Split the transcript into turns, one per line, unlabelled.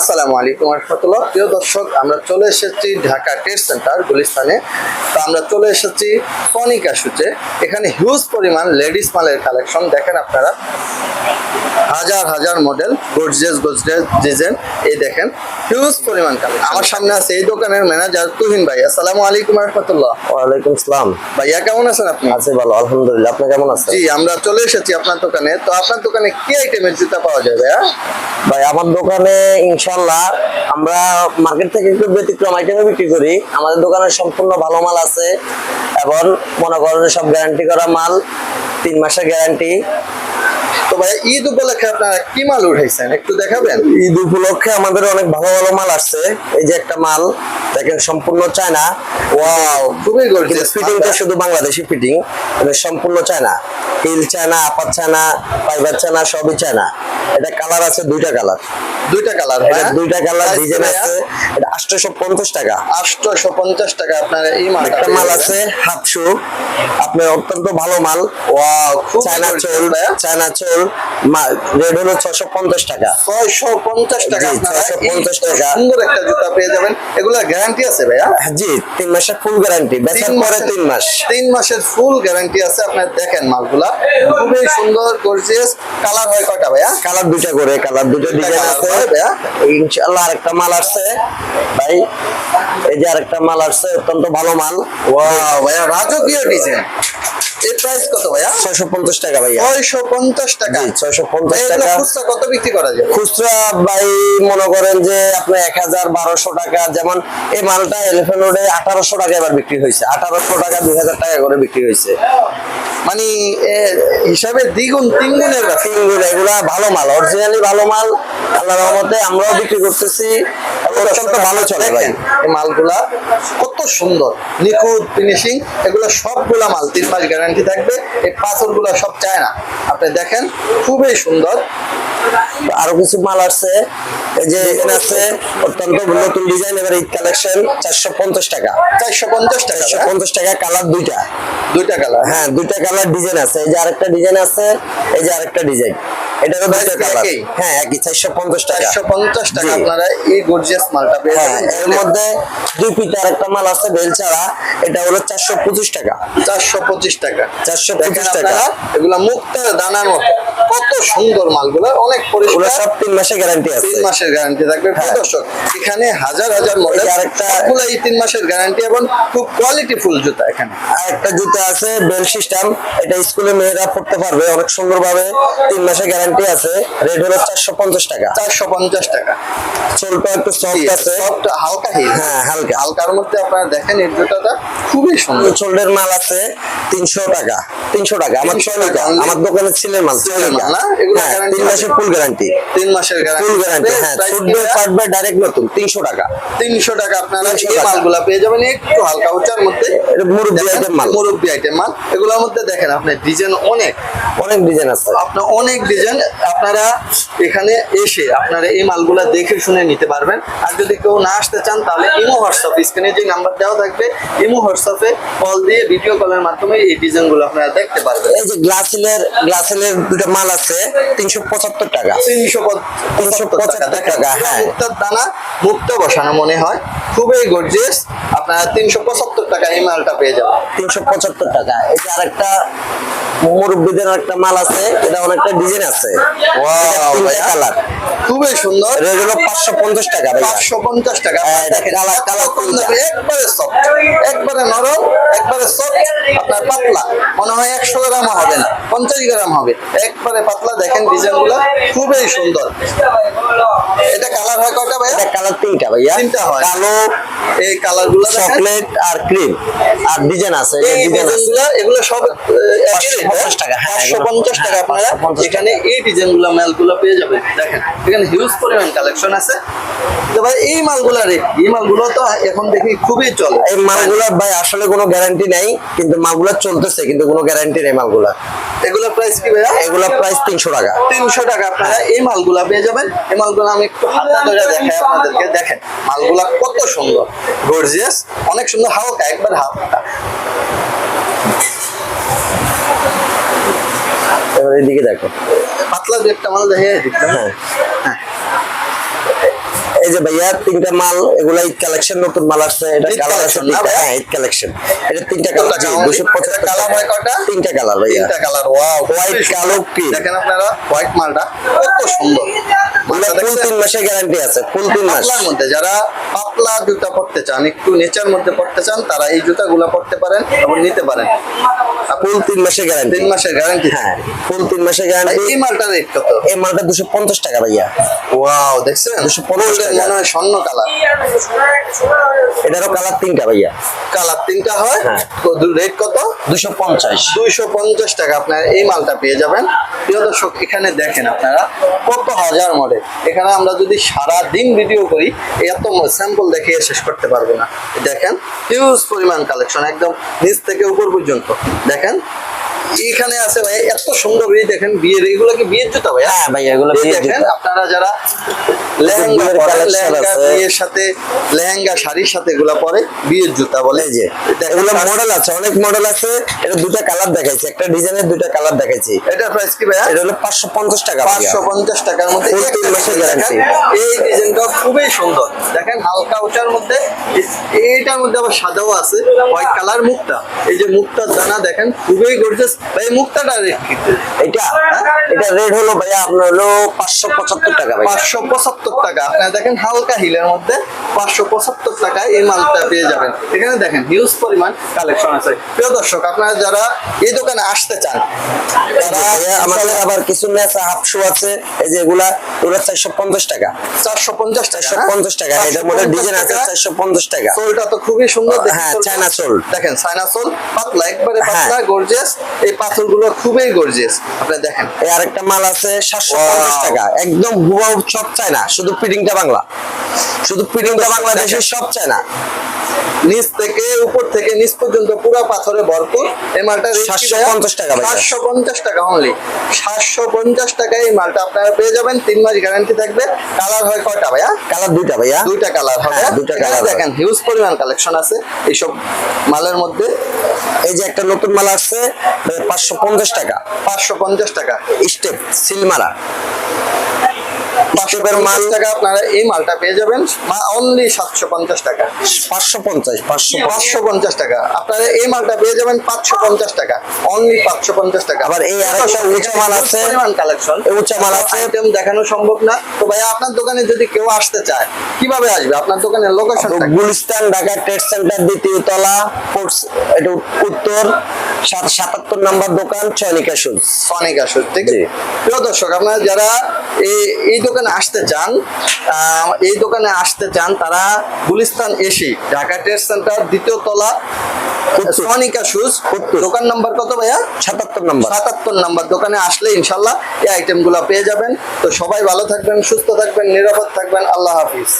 আসসালামু আলাইকুম রহমতুল্লাহ। প্রিয় দর্শক, আমরা চলে এসেছি ঢাকা টেস্ট সেন্টার গুলিস্তানে। তো আমরা চলে এসেছি কনিকা সুচে। এখানে হিউজ পরিমাণ লেডিস মালের কালেকশন দেখেন আপনারা। হাজার হাজার মডেল গর্জিয়াস গর্জিয়াস ডিজাইন এই দেখেন হিউজ পরিমাণ কালেকশন আমার সামনে আছে এই দোকানের ম্যানেজার তুহিন ভাই। আসসালামু আলাইকুম রহমতুল্লাহ।
ওয়ালাইকুম আসসালাম
ভাইয়া কেমন আছেন আপনি?
আছি ভালো আলহামদুলিল্লাহ। আপনি কেমন আছেন?
জি আমরা চলে এসেছি আপনার দোকানে। তো আপনার দোকানে কি আইটেমের জুতা পাওয়া যায় ভাইয়া
ভাই আমার দোকানে ইনশাল্লাহ আমরা মার্কেট থেকে একটু ব্যতিক্রম আইটেমে বিক্রি করি। আমাদের দোকানে সম্পূর্ণ ভালো মাল আছে। এবং মনে করেন সব গ্যারান্টি করা মাল তিন মাসের গ্যারান্টি
তো ভাইয়া ঈদ উপলক্ষে আপনারা কি মাল উঠাইছেন? একটু দেখাবেন?
ঈদ উপলক্ষে আমাদের অনেক ভালো ভালো মাল আসছে। এই যে একটা মাল দেখেন সম্পূর্ণ চায়না।
ওয়াও! খুবই গর্জিয়াস
ফিটিংটা শুধু বাংলাদেশি ফিটিং এটা সম্পূর্ণ China. Heel China upper China fibre China সবই চায়না। এটা কালার আছে দুইটা কালার
দুইটা কালার
এটা দুইটা কালার ডিজাইন আছে। এটা আটশোশো পঞ্চাশ টাকা।
আটশোশো পঞ্চাশ টাকা আপনার এই মাল
একটা মাল আছে হাফ আপনার অত্যন্ত ভালো মাল।
ওয়াও খুব
China sole China sole red হলো ছশো পঞ্চাশ টাকা।
ছয়শো পঞ্চাশ টাকা
জি,
আপনারা
650
এই
টাকা।
সুন্দর একটা জুতা পেয়ে যাবেন। এগুলা গ্যারান্টি আছে ভাইয়া?
জি তিন মাসের ফুল গ্যারান্টি বেচার পরে তিন মাস।
তিন মাসের ফুল গ্যারান্টি আছে। আপনার দেখেন মালগুলা। খুবই সুন্দর গর্জিয়াস কালার হয় কয়টা ভাইয়া?
কালার দুইটা করে কালার দুটো ডিজাইন আছে।
ভাইয়া?
ইনশাআল্লাহ আরেকটা মাল আসছে। ভাই এই যে আরেকটা মাল আসছে অত্যন্ত ভালো মাল।
ওয়াও ভাইয়া রাজকীয় ডিজাইন এর প্রাইস কত ভাইয়া?
ছয়শো পঞ্চাশ টাকা ভাইয়া।
ছয়শো পঞ্চাশ টাকা।
জি ছয়শো পঞ্চাশ
এগুলো
টাকা।
খুচরা কত বিক্রি করা যায়?
খুচরা ভাই মনে করেন যে আপনার এক টাকা যেমন এই মালটা রোডে আঠারোশো টাকা এবার বিক্রি হয়েছে। টাকা দুই হাজার টাকা করে বিক্রি হয়েছে।
মানে হিসাবে দ্বিগুণ তিন গুণের ব্যাপার।
তিনগুলো এগুলা ভালো মাল অরিজিনালি ভালো মাল। আল্লাহ রহমতে আমরাও বিক্রি করতেছি। অত্যন্ত ভালো চলে ভাই।
এই মালগুলা কত সুন্দর। নিখুঁত ফিনিশিং এগুলো সবগুলা মাল তিন মাস গ্যারান্টি থাকবে। এই পাথরগুলা সব চায় না আপনি দেখেন খুবই সুন্দর।
আরও কিছু মাল আসছে। এই যে এখানে আছে অত্যন্ত নতুন ডিজাইন এবার ঈদ কালেকশন চারশো পঞ্চাশ টাকা।
চারশো পঞ্চাশ টাকা
পঞ্চাশ টাকা কালার দুইটা।
দুইটা কালার।
হ্যাঁ দুইটা কালার ডিজাইন আছে। এই যে আরেকটা ডিজাইন আছে এই যে আরেকটা ডিজাইন এটারও দুইটা কালার। হ্যাঁ একই চারশো পঞ্চাশ টাকা।
চারশো পঞ্চাশ টাকা
জি।
আপনারা এই গর্জিয়াস মালটা পেয়ে
হ্যাঁ
যাবেন।
এর মধ্যে দুই পিতার একটা মাল আছে বেল ছাড়া। এটা হলো চারশো পঁচিশ টাকা।
চারশো পঁচিশ টাকা।
চারশো
দেখেন
পঁচিশ টাকা
এগুলা মুক্তার দানার মতো। কত সুন্দর মালগুলো অনেক পরিষ্কার।
সব তিন মাসের গ্যারান্টি আছে।
তিন মাসের গ্যারান্টি থাকবে।
হ্যাঁ।
দর্শক এখানে হাজার হাজার মডেল
আরেকটা-
এই তিন মাসের গ্যারান্টি এবং খুব কোয়ালিটি ফুল জুতা এখানে।
আর একটা জুতা আছে বেল সিস্টেম এটা স্কুলে মেয়েরা পড়তে পারবে অনেক সুন্দরভাবে। তিন মাসের গ্যারান্টি আছে। রেট হলো চারশো পঞ্চাশ টাকা।
চারশো পঞ্চাশ টাকা।
চোলটা একটু সফট আছে।
Soft, হালকা হিল
হ্যাঁ, হালকা।
হালকার মধ্যে আপনারা দেখেন এই জুতাটা খুবই সুন্দর।
চোল্ডের মাল আছে তিনশো টাকা। তিনশো টাকা। আমার
300 টাকা।
আমার দোকানে ছিলের মাল।
ছিলের
চলিকা
মাল না? এগুলো
হ্যাঁ তিন মাসের ফুল গ্যারান্টি
তিন মাসের গ্যারান্টি
ফুল গ্যারান্টি হ্যাঁ ডাইরেক্ট নতুন টাকা।
টাকা আপনারা এই
টাকা।
পেয়ে যাবেন একটু হালকা উচ্চার মধ্যে।
এটা মুরব্বি আইটেম মাল।
মুরব্বী আইটেম মাল। এগুলোর মধ্যে দেখেন আপনি ডিজাইন অনেক।
অনেক ডিজাইন আছে।
আপনার অনেক ডিজাইন আপনারা এখানে এসে আপনারা এই মালগুলা দেখে শুনে নিতে পারবেন। আর যদি কেউ না আসতে চান তাহলে ইমো হোয়াটসঅ্যাপ স্ক্রিনে যে নাম্বার দেওয়া থাকবে ইমো হোয়াটসঅ্যাপে কল দিয়ে ভিডিও কলের মাধ্যমে এই ডিজাইনগুলো আপনারা দেখতে পারবেন।
এই যে গ্লাসিলের গ্লাসিলের দুটো মাল আছে তিনশো পঁচাত্তর টাকা।
তিনশো
পঁচাত্তর টাকা, হ্যাঁ।
মুক্তার দানা মুক্ত বসানো মনে হয়। খুবই গর্জিয়াস আপনারা তিনশো পঁচাত্তর টাকা এই মালটা পেয়ে যাবেন।
তিনশো পঁচাত্তর টাকা। এটা যে আরেকটা মুরব্বীদের একটা মাল আছে এটা অনেকটা ডিজাইন আছে।
ভাইয়া।
কালার
খুবই সুন্দর।
রেট হলো পাঁচশো পঞ্চাশ টাকা
পাঁচশো পঞ্চাশ টাকা।
হ্যাঁ, কালার- কালার
কম একবারে সফট একবারে নরম একবারে সফট আপনার পাতলা। মনে হয় একশো গ্রাম হবে না পঞ্চাশ গ্রাম হবে। একবারে পাতলা দেখেন ডিজাইনগুলো খুবই সুন্দর। এটা কালার হয় কয়টা ভাইয়া?
এটা কালার তিনটা ভাইয়া।
তিনটা হয়।
কালো
এই কালারগুলো
চকলেট আর ক্রিম আর ডিজাইন আছে
এই ডিজাইনগুলো এগুলো সব আহ, একই rate,
550 টাকা,
পাঁচশো পঞ্চাশ টাকা
হ্যাঁ,
আপনারা এখানে এই ডিজাইনগুলো মালগুলো পেয়ে যাবেন। দেখেন এখানে হিউজ পরিমাণ কালেকশন আছে। ভাই এই মালগুলা রেট এই মালগুলো তো এখন দেখি খুবই চলে।
এই মালগুলা ভাই আসলে কোনো গ্যারান্টি নাই কিন্তু মালগুলা চলতেছে কিন্তু কোনো গ্যারান্টি নেই মালগুলা।
এগুলো প্রাইস কি ভাইয়া?
এগুলা প্রাইস তিনশো টাকা।
তিনশো টাকা আপনারা এই মালগুলা পেয়ে যাবেন। এই মালগুলো আমি একটু হাতে ধরে দেখাই আপনাদেরকে। দেখেন মালগুলা কত সুন্দর গর্জিয়াস অনেক সুন্দর হালকা একবার হালকা।
এবার এদিকে দেখো।
পাতলা দু একটা মাল দেখে
হ্যাঁ। এই যে ভাইয়া তিনটা মাল এগুলা ঈদ কালেকশন নতুন মাল আসছে এটা কালার আছে? হ্যাঁ ঈদ কালেকশন। এটা তিনটা কালার
টাকা
জি
only?
দুশো পঁচাত্তর
এটা colour হয় কয়টা?
তিনটা কালার ভাইয়া।
তিনটা কালার ওয়াও।
হোয়াইট কালো, pink।
দেখেন আপনারা হোয়াইট মালটা কত সুন্দর।
ফুল তিন মাসের গ্যারান্টি আছে ফুল তিন মাস।
মধ্যে যারা পাতলা জুতা পড়তে চান একটু নেচার মধ্যে পড়তে চান তারা এই জুতাগুলো পড়তে পারেন এবং নিতে পারেন।
ফুল তিন মাসের গ্যারান্টি
তিন মাসের গ্যারান্টি
হ্যাঁ ফুল তিন মাসের গ্যারান্টি
এই মালটার রেট কত?
এই মালটা দুশো পঞ্চাশ টাকা ভাইয়া।
ওয়াও দেখছেন?
250 টাকা।
মনে হয় স্বর্ণ কালার।
এটারও কালার তিনটা ভাইয়া।
কালার তিনটা হয়।
হ্যাঁ।
রেট কত?
দুশো পঞ্চাশ।
দুইশো পঞ্চাশ টাকা আপনার এই মালটা পেয়ে যাবেন। প্রিয় দর্শক এখানে দেখেন আপনারা কত হাজার মডেল এখানে আমরা যদি সারা দিন ভিডিও করি এত স্যাম্পল দেখে শেষ করতে পারব না। দেখেন হিউজ পরিমাণ কালেকশন একদম নিচ থেকে উপর পর্যন্ত। দেখেন এখানে আছে ভাই এত সুন্দর এই দেখেন বিয়ের এগুলো কি বিয়ের জুতা ভাই
হ্যাঁ ভাইয়া এগুলো বিয়ের জুতা।
আপনারা যারা লেহেঙ্গা পরে লেহেঙ্গা বিয়ের সাথে লেহেঙ্গা শাড়ির সাথে এগুলা পরে বিয়ের জুতা বলে।
যে এগুলো মডেল আছে অনেক মডেল আছে এটা দুটা কালার দেখাইছি একটা ডিজাইনের দুটা কালার দেখাইছি।
এটা প্রাইস কি ভাইয়া?
এটা হলো পাঁচশো পঞ্চাশ টাকা ভাইয়া।
পাঁচশো পঞ্চাশ টাকার মধ্যে এই
তিন মাসের
ডিজাইন এই ডিজাইনটা খুবই সুন্দর। দেখেন হালকা উঁচার মধ্যে এইটার মধ্যে আবার সাদাও আছে হোয়াইট কালার মুখটা। এই যে মুখটার দানা দেখেন খুবই গর্জিয়াস ভাই মুক্তাটা রেট
এটা? এটা রেট হলো ভাইয়া আপনার হলো পাঁচশো পঁচাত্তর টাকা ভাইয়া।
পাঁচশো পঁচাত্তর টাকা। আপনারা দেখেন হালকা হিলের মধ্যে পাঁচশো পঁচাত্তর টাকায় এই মালটা পেয়ে যাবেন। এখানে দেখেন হিউজ পরিমাণ কালেকশন আছে। প্রিয় দর্শক আপনারা যারা এই দোকানে আসতে চান
আমাদের আবার কিছু নেচা হাফশু আছে এই যে এগুলা এগুলো চারশো পঞ্চাশ টাকা।
চারশো পঞ্চাশ টাকা
চারশো পঞ্চাশ টাকা এটার মধ্যে ডিজাইন আছে চারশো পঞ্চাশ টাকা।
সোলটা তো খুবই সুন্দর
হ্যাঁ, চায়না সোল।
দেখেন চায়না সোল পাতলা একবারে
হ্যাঁ।
পাতলা গর্জিয়াস এই পাথরগুলো খুবই গর্জিয়াস আপনি দেখেন।
এই আরেকটা মাল আছে সাতশো
Wow.
পঞ্চাশ টাকা। একদম হুবাহু সব চায় না শুধু ফিটিংটা বাংলা। শুধু ফিটিংটা বাংলাদেশের সব চায় না
নিচ থেকে উপর থেকে নিচ পর্যন্ত পুরো পাথরে ভরপুর। এই মালটা
750 টাকা।
সাতশো পঞ্চাশ টাকা অনলি সাতশো পঞ্চাশ টাকায় এই মালটা আপনারা পেয়ে যাবেন। তিন মাস গ্যারান্টি থাকবে। কালার হয় কয়টা ভাইয়া?
কালার দুইটা ভাইয়া।
দুইটা কালার হবে।
হ্যাঁ, দুইটা colour
দেখেন হিউজ পরিমাণ কালেকশন আছে এইসব মালের মধ্যে।
এই যে একটা নতুন মাল আসছে পাঁচশো পঞ্চাশ টাকা।
পাঁচশো পঞ্চাশ টাকা।
স্টেপ সিলমারা।
পাঁচশো
মাল
টাকা আপনারা এই মালটা পেয়ে যাবেন। অনলি সাতশো পঞ্চাশ টাকা।
পাঁচশো পঞ্চাশ পাঁচশো
পাঁচশো পঞ্চাশ টাকা। আপনারা এই মালটা পেয়ে যাবেন পাঁচশো পঞ্চাশ টাকা। অনলি পাঁচশো পঞ্চাশ টাকা।
আবার এই উঁচা মাল আছে।
পরিমাণ কালেকশন
উঁচা মাল আছে।
আইটেম দেখানো সম্ভব না। তো ভাইয়া আপনার দোকানে যদি কেউ আসতে চায় কীভাবে আসবে? আপনার দোকানের location
Gulistan Dhaka trade centre দ্বিতীয় তলা এটা উত্তর সাত- সাতাত্তর নাম্বার দোকান চয়নিকা শুজ
অনেক আসুন ঠিক। আছে? প্রিয় দর্শক আপনারা যারা এই এই দোকানে আসতে চান এই দোকানে আসতে চান তারা Gulistan AC Dhaka trade centre দ্বিতীয় তলা সোনিকা শুজ দোকান নাম্বার কত ভাইয়া?
সাতাত্তর নাম্বার।
সাতাত্তর নাম্বার দোকানে আসলে ইনশাল্লাহ এই আইটেমগুলো পেয়ে যাবেন। তো সবাই ভালো থাকবেন সুস্থ থাকবেন নিরাপদ থাকবেন আল্লাহ হাফিজ।